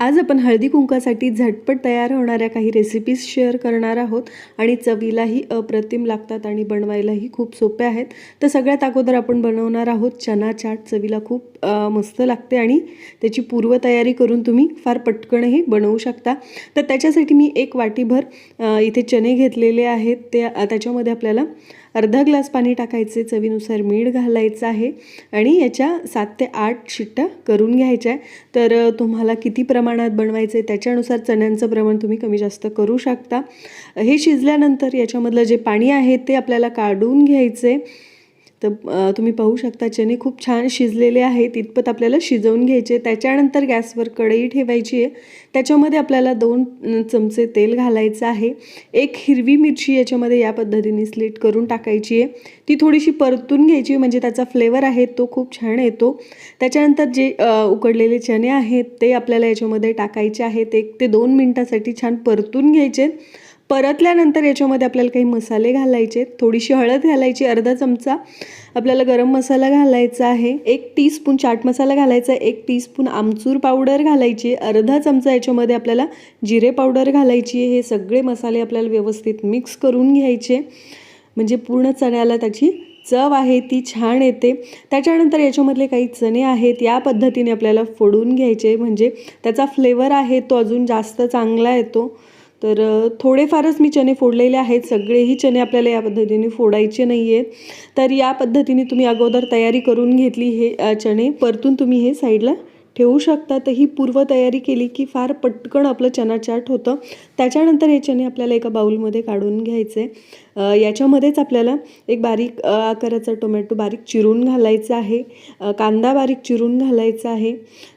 आज आपण हळदी कुंकासाठी झटपट तयार होणाऱ्या काही रेसिपीज शेअर करणार आहोत आणि चवीलाही अप्रतिम लागतात आणि बनवायलाही खूप सोप्या आहेत. तर सगळ्यात अगोदर आपण बनवणार आहोत चना चाट. चवीला खूप मस्त लागते आणि त्याची पूर्वतयारी करून तुम्ही फार पटकनही बनवू शकता. तर त्याच्यासाठी मी एक वाटीभर इथे चणे घेतलेले आहेत. ते त्याच्यामध्ये आपल्याला अर्धा ग्लास पाणी टाकायचे चवीनुसार मीठ घालायचं आहे आणि याच्या सात ते आठ शिट्ट्या करून घ्यायच्या आहे. तर तुम्हाला किती प्रमाणात बनवायचं आहे त्याच्यानुसार चण्यांचं प्रमाण तुम्ही कमी जास्त करू शकता. हे शिजल्यानंतर याच्यामधलं जे पाणी आहे ते आपल्याला काढून घ्यायचं आहे तर तुम्ही पाहू शकता चणे खूप छान शिजलेले आहेत. इतपत आपल्याला शिजवून घ्यायचे त्याच्यानंतर गॅसवर कढई ठेवायची आहे. त्याच्यामध्ये आपल्याला दोन चमचे तेल घालायचं आहे. एक हिरवी मिरची याच्यामध्ये या पद्धतीने स्लिट करून टाकायची आहे. ती थोडीशी परतून घ्यायची म्हणजे त्याचा फ्लेवर आहे तो खूप छान येतो. त्याच्यानंतर जे उकडलेले चणे आहेत ते आपल्याला याच्यामध्ये टाकायचे आहेत. एक ते दोन मिनटासाठी छान परतून घ्यायचे परतल्यानंतर याच्यामध्ये आपल्याला काही मसाले घालायचे थोडीशी हळद घालायची अर्धा चमचा. आपल्याला गरम मसाला घालायचा आहे. एक टीस्पून चाट मसाला घालायचा एक टीस्पून आमचूर पावडर घालायची अर्धा चमचा याच्यामध्ये आपल्याला जिरे पावडर घालायची आहे. हे सगळे मसाले आपल्याला व्यवस्थित मिक्स करून घ्यायचे म्हणजे पूर्ण चण्याला त्याची चव आहे ती छान येते. त्याच्यानंतर याच्यामधले काही चणे आहेत या पद्धतीने आपल्याला फोडून घ्यायचे म्हणजे त्याचा फ्लेवर आहे तो अजून जास्त चांगला येतो. तर थोडेफारच मी चणे फोडलेले आहेत. सगळेही चणे आपल्याला या पद्धतीने फोडायचे नाही आहेत तर या पद्धतीने तुम्ही अगोदर तयारी करून घेतली हे चणे. परतून तुम्ही हे साईडला ठेवू शकता. तर ही पूर्वतयारी केली की फार पटकन आपलं चना चाट होतं. त्याच्यानंतर हे चणे आपल्याला एका बाऊलमध्ये काढून घ्यायचे. याच्यामध्येच आपल्याला एक बारीक आकाराचा टोमॅटो बारीक चिरून घालायचा आहे. कांदा बारीक चिरून घालायचा आहे.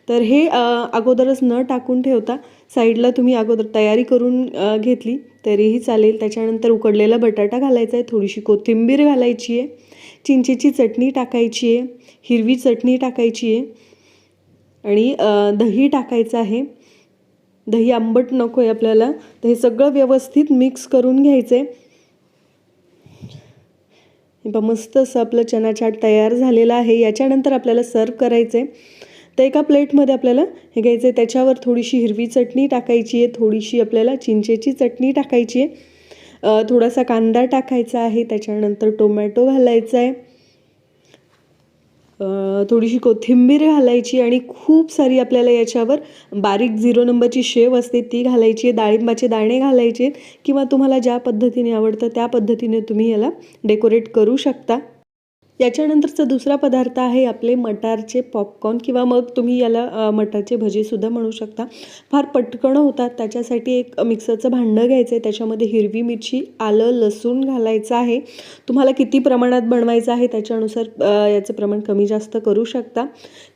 तर हे अगोदरच न टाकून ठेवता साईडला तुम्ही अगोदर तयारी करून घेतली तरीही चालेल. त्याच्यानंतर उकडलेला बटाटा घालायचा आहे थोडीशी कोथिंबीर घालायची आहे चिंचेची चटणी टाकायची आहे हिरवी चटणी टाकायची आहे आणि दही टाकायचं आहे. दही आंबट नको आहे आपल्याला तर हे सगळं व्यवस्थित मिक्स करून घ्यायचं आहे. मस्त असं आपलं चना चाट तयार झालेला आहे. याच्यानंतर आपल्याला सर्व करायचं आहे. तर एका प्लेटमध्ये आपल्याला हे घ्यायचं आहे. त्याच्यावर थोडीशी हिरवी चटणी टाकायची आहे. थोडीशी आपल्याला चिंचेची चटणी टाकायची आहे. थोडासा कांदा टाकायचा आहे. त्याच्यानंतर टोमॅटो घालायचा आहे. थोडीशी कोथिंबीर घालायची आणि खूप सारी आपल्याला याच्यावर बारीक झिरो नंबरची शेव असते ती घालायची आहे. डाळिंबाचे दाणे घालायचे किंवा तुम्हाला ज्या पद्धतीने आवडतं त्या पद्धतीने तुम्ही याला डेकोरेट करू शकता. याच्यानंतरचा दुसरा पदार्थ आहे आपले मटारचे पॉपकॉर्न किंवा मग तुम्ही याला मटारचे भजीसुद्धा म्हणू शकता. फार पटकन होतात. त्याच्यासाठी एक मिक्सरचं भांडं घ्यायचं आहे त्याच्यामध्ये हिरवी मिरची आलं लसूण घालायचं आहे. तुम्हाला किती प्रमाणात बनवायचं आहे त्याच्यानुसार याचं प्रमाण कमी जास्त करू शकता.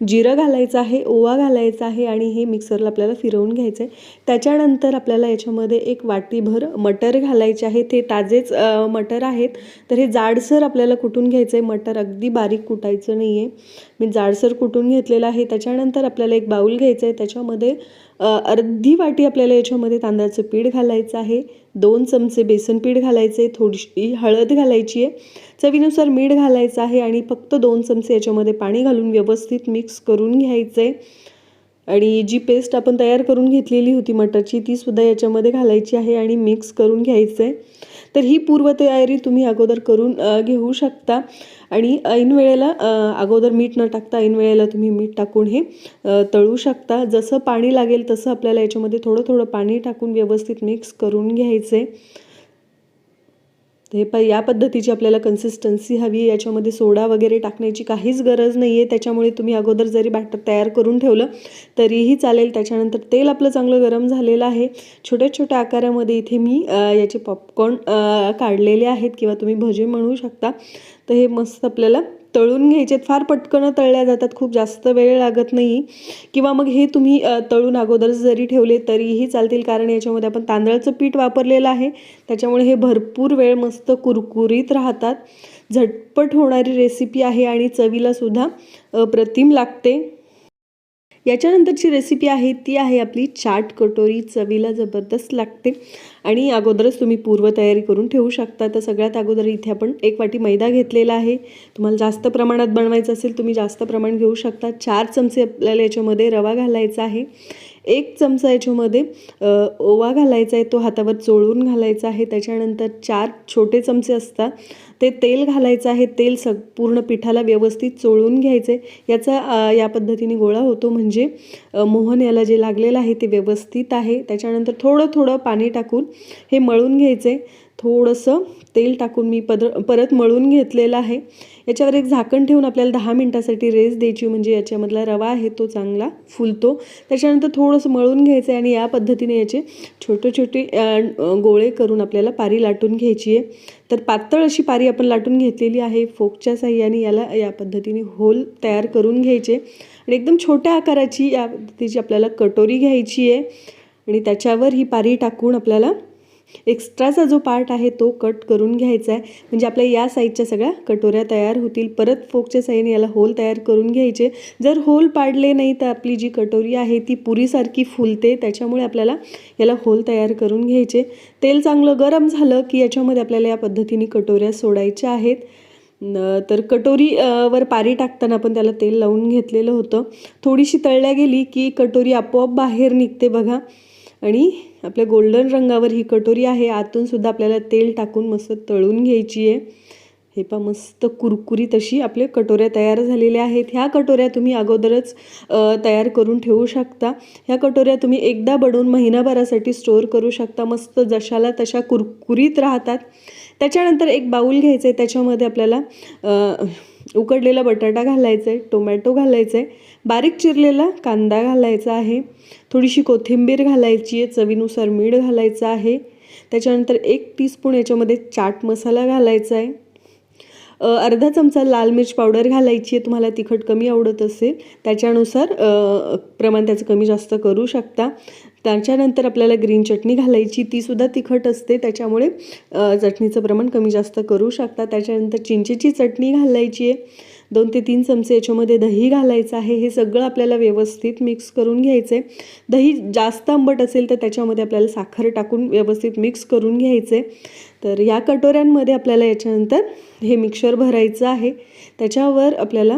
जिरं घालायचं आहे ओवा घालायचा आहे आणि हे मिक्सरला आपल्याला फिरवून घ्यायचं आहे त्याच्यानंतर आपल्याला याच्यामध्ये एक वाटीभर मटर घालायचे आहे. ते ताजेच मटर आहेत. तर हे जाडसर आपल्याला कुठून घ्यायचं आहे मटर अगदी बारीक कुटायचं नाही आहे मी जाडसर कुटून घेतलेलं आहे. त्याच्यानंतर आपल्याला एक बाऊल घ्यायचं आहे त्याच्यामध्ये अर्धी वाटी आपल्याला याच्यामध्ये तांदळाचं पीठ घालायचं आहे. दोन चमचे बेसन पीठ घालायचं आहे थोडीशी हळद घालायची आहे. चवीनुसार मीठ घालायचं आहे आणि फक्त दोन चमचे याच्यामध्ये पाणी घालून व्यवस्थित मिक्स करून घ्यायचं आहे आणि जी पेस्ट आपण तयार करून घेतलेली होती मटरची ती सुद्धा याच्यामध्ये घालायची आहे आणि मिक्स करून घ्यायचं आहे तर ही पूर्वतयारी तुम्ही अगोदर करून घेऊ शकता. आणि ऐन वेळेला अगोदर मीठ न टाकता ऐन वेळेला तुम्ही मीठ टाकून हे तळू शकता. जसं पाणी लागेल तसं आपल्याला याच्यामध्ये थोडं थोडं पाणी टाकून व्यवस्थित मिक्स करून घ्यायचं आहे हे प या पद्धतीची आपल्याला कन्सिस्टन्सी हवी आहे. याच्यामध्ये सोडा वगैरे टाकण्याची काहीच गरज नाही आहे त्याच्यामुळे तुम्ही अगोदर जरी बॅटर तयार करून ठेवलं तरीही चालेल. त्याच्यानंतर तेल आपलं चांगलं गरम झालेलं आहे. छोट्या छोट्या आकारामध्ये इथे मी याचे पॉपकॉर्न काढलेले आहेत किंवा तुम्ही भजे म्हणू शकता. तर हे मस्त आपल्याला तळून घ्यायचे फार पटकन तळल्या जातात खूप जास्त वेळ लागत नाही. किंवा मग हे तुम्ही तळून अगोदर जरी ठेवले तरीही चालतील. कारण याच्यामध्ये आपण तांदळाचं पीठ वापरलेलं आहे. त्याच्यामुळे हे भरपूर वेळ मस्त कुरकुरीत राहतात. झटपट होणारी रेसिपी आहे आणि चवीला सुद्धा अप्रतिम लागते. याच्यानंतरची रेसिपी आहे ती आहे आपली चाट कटोरी चवीला जबरदस्त लागते. आणि अगोदरच तुम्ही पूर्वतयारी करून ठेवू शकता. तर सगळ्यात अगोदर इथे आपण एक वाटी मैदा घेतलेला आहे. तुम्हाला जास्त प्रमाणात बनवायचं असेल तुम्ही जास्त प्रमाण घेऊ शकता. चार चमचे आपल्याला याच्यामध्ये रवा घालायचा आहे. एक चमचा याच्यामध्ये ओवा घालायचा आहे तो हातावर चोळून घालायचा आहे. त्याच्यानंतर चार छोटे चमचे असतात. ते तेल घालायचं आहे. तेल सग पूर्ण पिठाला व्यवस्थित चोळून घ्यायचे याचा या पद्धतीने गोळा होतो. म्हणजे मोहन याला जे लागलेलं आहे ते व्यवस्थित आहे. त्याच्यानंतर थोडं थोडं पाणी टाकून हे मळून घ्यायचे थोडंसं तेल टाकून मी पद परत मळून घेतलेलं आहे. याच्यावर एक झाकण ठेवून आपल्याला दहा मिनटासाठी रेस द्यायची म्हणजे याच्यामधला रवा आहे तो चांगला फुलतो. त्याच्यानंतर थोडंसं मळून घ्यायचं आहे आणि या पद्धतीने याचे छोटे छोटे गोळे करून आपल्याला पारी लाटून घ्यायची आहे. तर पातळ अशी पारी आपण लाटून घेतलेली आहे फोकच्या साह्याने याला या पद्धतीने होल तयार करून घ्यायचे. आणि एकदम छोट्या आकाराची या पद्धतीची आपल्याला कटोरी घ्यायची आहे. आणि त्याच्यावर ही पारी टाकून आपल्याला एक्स्ट्राचा जो पार्ट आहे तो कट करून घ्यायचा आहे. म्हणजे आपल्या या साईजच्या सगळ्या कटोऱ्या तयार होतील. परत फोकच्या साईडने याला होल तयार करून घ्यायचे. जर होल पाडले नाही तर आपली जी कटोरी आहे ती पुरीसारखी फुलते. त्याच्यामुळे आपल्याला याला होल तयार करून घ्यायचे. तेल चांगलं गरम झालं की याच्यामध्ये आपल्याला या पद्धतीने कटोऱ्या सोडायच्या आहेत. न- तर कटोरी वर पारी टाकताना आपण त्याला तेल लावून घेतलेलं होतं. थोडीशी तळल्या गेली की कटोरी आपोआप बाहेर निघते बघा. आणि आपल्या गोल्डन रंगावर ही कटोरी आहे. आतून सुद्धा आपल्याला तेल टाकून मस्त तळून घ्यायची आहे. हे पा मस्त कुरकुरीत अशी आपल्या कटोऱ्या तयार झालेल्या आहेत. ह्या कटोऱ्या तुम्ही अगोदरच तयार करून ठेवू शकता. ह्या कटोऱ्या तुम्ही एकदा बनवून महिनाभरासाठी स्टोअर करू शकता. मस्त जशाला तशा कुरकुरीत राहतात. त्याच्यानंतर एक बाऊल घ्यायचं आहे त्याच्यामध्ये आपल्याला उकडलेला बटाटा घालायचा आहे टोमॅटो घालायचं आहे बारीक चिरलेला कांदा घालायचा आहे थोडीशी कोथिंबीर घालायची आहे चवीनुसार मीठ घालायचं आहे त्याच्यानंतर एक टीस्पून याच्यामध्ये चाट मसाला घालायचा आहे. अर्धा चमचा लाल मिर्च पावडर घालायची आहे तुम्हाला तिखट कमी आवडत असेल त्याच्यानुसार प्रमाण त्याचं कमी जास्त करू शकता. त्याच्यानंतर आपल्याला ग्रीन चटणी घालायची तीसुद्धा तिखट असते त्याच्यामुळे चटणीचं प्रमाण कमी जास्त करू शकता. त्याच्यानंतर चिंचेची चटणी घालायची आहे. दोन ते तीन चमचे याच्यामध्ये दही घालायचं आहे. हे सगळं आपल्याला व्यवस्थित मिक्स करून घ्यायचं आहे दही जास्त आंबट असेल तर त्याच्यामध्ये आपल्याला साखर टाकून व्यवस्थित मिक्स करून घ्यायचं तर या कटोऱ्यांमध्ये आपल्याला याच्यानंतर हे मिक्सर भरायचं आहे. त्याच्यावर आपल्याला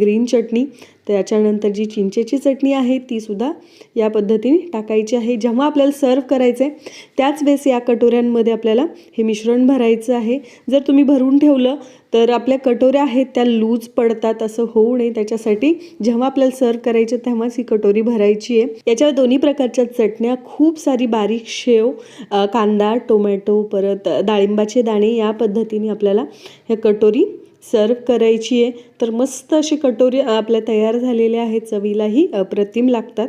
ग्रीन चटणी त्याच्यानंतर जी चिंचेची चटणी आहे तीसुद्धा या पद्धतीने टाकायची आहे. जेव्हा आपल्याला सर्व करायचं आहे त्याच वेळेस या कटोऱ्यांमध्ये आपल्याला हे मिश्रण भरायचं आहे. जर तुम्ही भरून ठेवलं तर आपल्या कटोऱ्या आहेत त्या लूज पडतात असं होऊ नये. त्याच्यासाठी जेव्हा आपल्याला सर्व करायचं तेव्हाच ही कटोरी भरायची आहे. याच्यावर दोन्ही प्रकारच्या चटण्या खूप सारी बारीक शेव कांदा टोमॅटो परत डाळिंबाचे दाणे या पद्धतीने आपल्याला ह्या कटोरी सर्व करायची आहे. तर मस्त अशी कटोरी आपल्या तयार झालेल्या आहेत. चवीलाही अप्रतिम लागतात.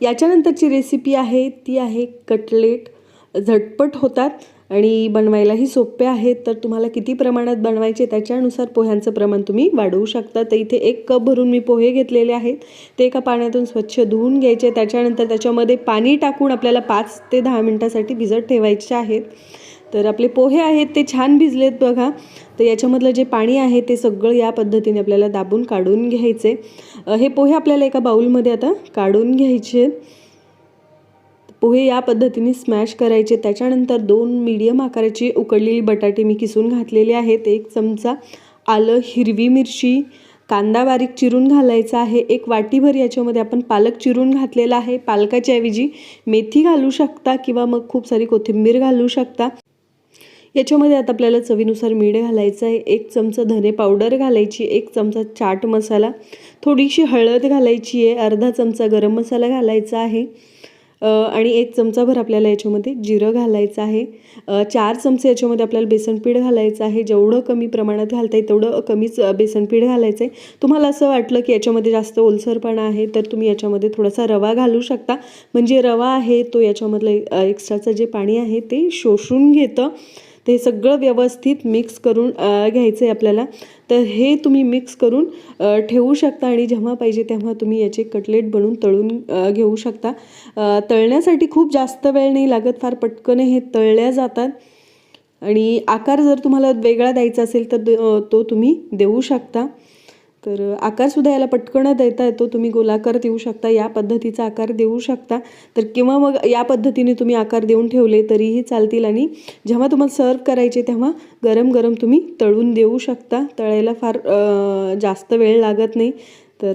याच्यानंतरची रेसिपी आहे. ती आहे कटलेट झटपट होतात आणि बनवायलाही सोपे आहेत. तर तुम्हाला किती प्रमाणात बनवायचे त्याच्यानुसार पोह्यांचं प्रमाण तुम्ही वाढवू शकता. तर इथे एक कप भरून मी पोहे घेतलेले आहेत. ते एका पाण्यातून स्वच्छ धुवून घ्यायचे. त्याच्यानंतर त्याच्यामध्ये पाणी टाकून आपल्याला पाच ते दहा मिनटासाठी भिजत ठेवायचे आहेत. तर आपले पोहे आहेत ते छान भिजलेत बघा. तर याच्यामधलं जे पाणी आहे ते सगळं या पद्धतीने आपल्याला दाबून काढून घ्यायचे. हे पोहे आपल्याला एका बाऊलमध्ये आता काढून घ्यायचे. पोहे या पद्धतीने स्मॅश करायचे. त्याच्यानंतर दोन मीडियम आकाराची उकडलेली बटाटे मी किसून घातलेले आहेत. एक चमचा आलं हिरवी मिरची कांदा बारीक चिरून घालायचा आहे. एक वाटीभर याच्यामध्ये आपण पालक चिरून घातलेला आहे. पालकाच्या ऐवजी मेथी घालू शकता किंवा मग खूप सारी कोथिंबीर घालू शकता. याच्यामध्ये आता आपल्याला चवीनुसार मीठ घालायचं आहे. एक चमचा धने पावडर घालायची एक चमचा चाट मसाला. थोडीशी हळद घालायची आहे. अर्धा चमचा गरम मसाला घालायचा आहे. आणि एक चमचाभर आपल्याला याच्यामध्ये जिरं घालायचं आहे. चार चमचे याच्यामध्ये आपल्याला बेसनपीठ घालायचं आहे. जेवढं कमी प्रमाणात घालता येईल तेवढं कमीच बेसनपीठ घालायचं आहे. तुम्हाला असं वाटलं की याच्यामध्ये जास्त ओलसरपणा आहे तर तुम्ही याच्यामध्ये थोडासा रवा घालू शकता. म्हणजे रवा आहे तो याच्यामधलं एक्स्ट्राचं जे पाणी आहे ते शोषून घेतं. ते सगळं व्यवस्थित मिक्स करून घ्यायचं आहे आपल्याला. तर हे तुम्ही मिक्स करून ठेवू शकता आणि जेव्हा पाहिजे तेव्हा तुम्ही याचे कटलेट बनवून तळून घेऊ शकता. तळण्यासाठी खूप जास्त वेळ नाही लागत फार पटकन हे तळल्या जातात. आणि आकार जर तुम्हाला वेगळा द्यायचा असेल तर द- तो तुम्ही देऊ शकता. तर आकारसुद्धा याला पटकन देता येतो. तुम्ही गोलाकार देऊ शकता या पद्धतीचा आकार देऊ शकता. तर किंवा मग या पद्धतीने तुम्ही आकार देऊन ठेवले तरीही चालतील आणि जेव्हा तुम्हाला सर्व करायचे तेव्हा गरम गरम तुम्ही तळून देऊ शकता. तळायला फार जास्त वेळ लागत नाही. तर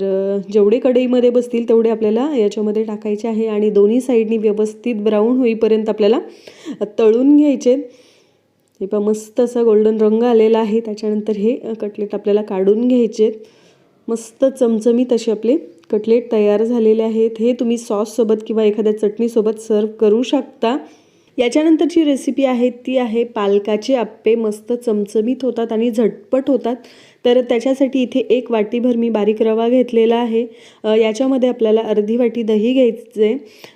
जेवढे कढईमध्ये बसतील तेवढे आपल्याला याच्यामध्ये टाकायचे आहे आणि दोन्ही साईडनी व्यवस्थित ब्राऊन होईपर्यंत आपल्याला तळून घ्यायचे. हे पहा मस्त असा गोल्डन रंग आलेला आहे. त्याच्यानंतर हे कटलेट आपल्याला काढून घ्यायचे. आहेत. मस्त चमचमीत असे आपले कटलेट तयार झालेले आहेत. हे तुम्ही सॉससोबत किंवा एखाद्या चटणीसोबत सर्व करू शकता. याच्यानंतरची रेसिपी आहे ती आहे पालकाचे आप्पे. मस्त चमचमीत होतात आणि झटपट होतात. तर त्याच्यासाठी इथे एक वाटीभर मी बारीक रवा घेतलेला आहे. याच्यामध्ये आपल्याला अर्धी वाटी दही घ्यायचं. आहे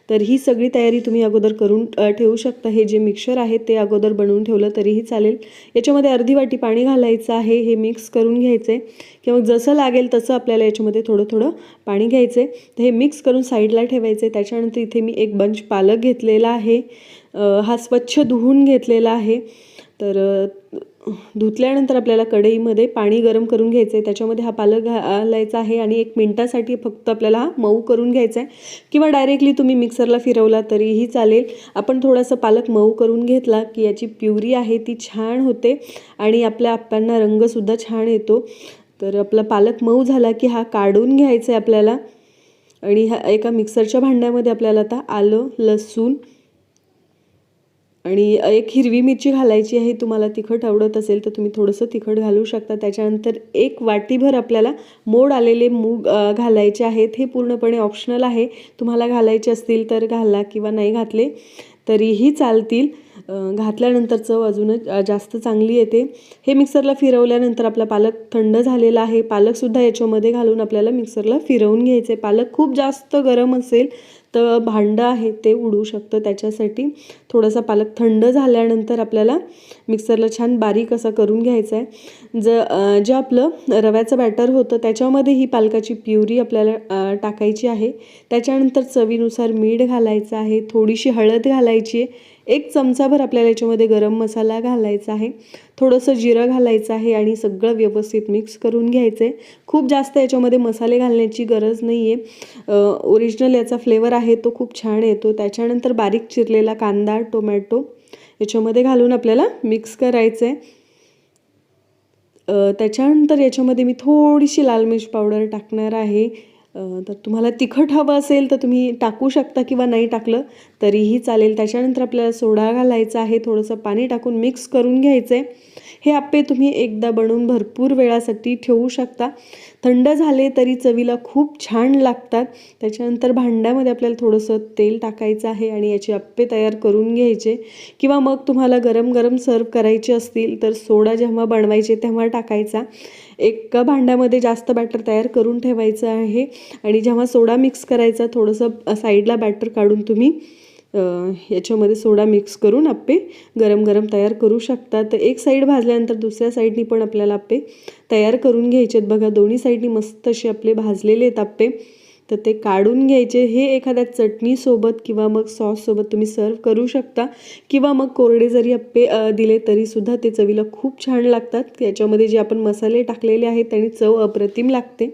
तर ही सगळी तयारी तुम्ही अगोदर करून ठेवू शकता. हे जे मिक्सर आहे ते अगोदर बनवून ठेवलं तरीही चालेल. याच्यामध्ये अर्धी वाटी पाणी घालायचं आहे. हे मिक्स करून घ्यायचं. आहे किंवा जसं लागेल तसं आपल्याला याच्यामध्ये थोडं थोडं पाणी घ्यायचं. आहे तर हे मिक्स करून साईडला ठेवायचं. आहे त्याच्यानंतर इथे मी एक बंच पालक घेतलेला आहे. हा स्वच्छ धुवून घेतलेला आहे. तर धुतल्यानंतर आपल्याला कढईमध्ये पाणी गरम करून घ्यायचं आहे त्याच्यामध्ये हा पालक घालायचा आहे आणि एक मिनटासाठी फक्त आपल्याला हा मऊ करून घ्यायचा आहे किंवा डायरेक्टली तुम्ही मिक्सरला फिरवला तरीही चालेल. आपण थोडासा पालक मऊ करून घेतला की याची प्युरी आहे ती छान होते आणि आपल्या आप्यांना रंगसुद्धा छान येतो. तर आपला पालक मऊ झाला की हा काढून घ्यायचा आहे आपल्याला. आणि ह्या एका मिक्सरच्या भांड्यामध्ये आपल्याला आता आलं लसूण आणि एक हिरवी मिरची घालायची आहे तुम्हाला तिखट आवडत असेल तर तुम्ही थोडंसं तिखट घालू शकता. त्याच्यानंतर एक वाटीभर आपल्याला मोड आलेले मूग घालायचे आहेत. हे पूर्णपणे ऑप्शनल आहे. तुम्हाला घालायचे असतील तर घाला किंवा नाही घातले तरीही चालतील. घातल्यानंतर चव अजूनच जास्त चांगली येते. हे मिक्सरला फिरवल्यानंतर आपला पालक थंड झालेला आहे. पालकसुद्धा याच्यामध्ये घालून आपल्याला मिक्सरला फिरवून घ्यायचे. पालक खूप जास्त गरम असेल तर भांडं आहे ते उडू शकतं त्याच्यासाठी. थोडासा पालक थंड झाल्यानंतर आपल्याला मिक्सरला छान बारीक असा करून घ्यायचा आहे ज जे आपलं रव्याचं बॅटर होतं त्याच्यामध्ये ही पालकाची प्युरी आपल्याला टाकायची आहे. त्याच्यानंतर चवीनुसार मीठ घालायचं आहे. थोडीशी हळद घालायची आहे. एक चमचाभर आपल्याला याच्यामध्ये गरम मसाला घालायचा आहे. थोडंसं जिरं घालायचं आहे आणि सगळं व्यवस्थित मिक्स करून घ्यायचं आहे खूप जास्त याच्यामध्ये मसाले घालण्याची गरज नाही आहे ओरिजिनल याचा फ्लेवर आहे तो खूप छान येतो. त्याच्यानंतर बारीक चिरलेला कांदा टोमॅटो याच्यामध्ये घालून आपल्याला मिक्स करायचं आहे त्याच्यानंतर याच्यामध्ये मी थोडीशी लाल मिर्च पावडर टाकणार आहे. तर तुम्हाला तिखट हवं असेल तर तुम्ही टाकू शकता किंवा नाही टाकलं तरीही चालेल. त्याच्यानंतर आपल्याला सोडा घालायचा आहे. थोडंसं पाणी टाकून मिक्स करून घ्यायचं आहे हे आप्पे तुम्ही एकदा बनवून भरपूर वेळासाठी ठेवू शकता. थंड झाले तरी चवीला खूप छान लागतात. त्याच्यानंतर भांड्यामध्ये आपल्याला थोडंसं तेल टाकायचं आहे आणि याचे आप्पे तयार करून घ्यायचे. किंवा मग तुम्हाला गरम गरम सर्व करायचे असतील तर सोडा जेव्हा बनवायचे तेव्हा टाकायचा. एका भांड्यामध्ये जास्त बॅटर तयार करून ठेवायचं आहे. आणि जेव्हा सोडा मिक्स करायचा थोडंसं साईडला बॅटर काढून तुम्ही याच्यामध्ये सोडा मिक्स करून आप्पे गरम गरम तयार करू शकता. तर एक साईड भाजल्यानंतर दुसऱ्या साईडनी पण आपल्याला आप्पे तयार करून घ्यायचे आहेत. बघा दोन्ही साईडनी मस्त असे आपले भाजलेले आहेत आप्पे. तर ते काढून घ्यायचे. हे एखाद्या चटणीसोबत किंवा मग सॉससोबत तुम्ही सर्व करू शकता. किंवा मग कोरडे जरी आप्पे दिले तरीसुद्धा ते चवीला खूप छान लागतात. याच्यामध्ये जे आपण मसाले टाकलेले आहेत त्यांनी चव अप्रतिम लागते.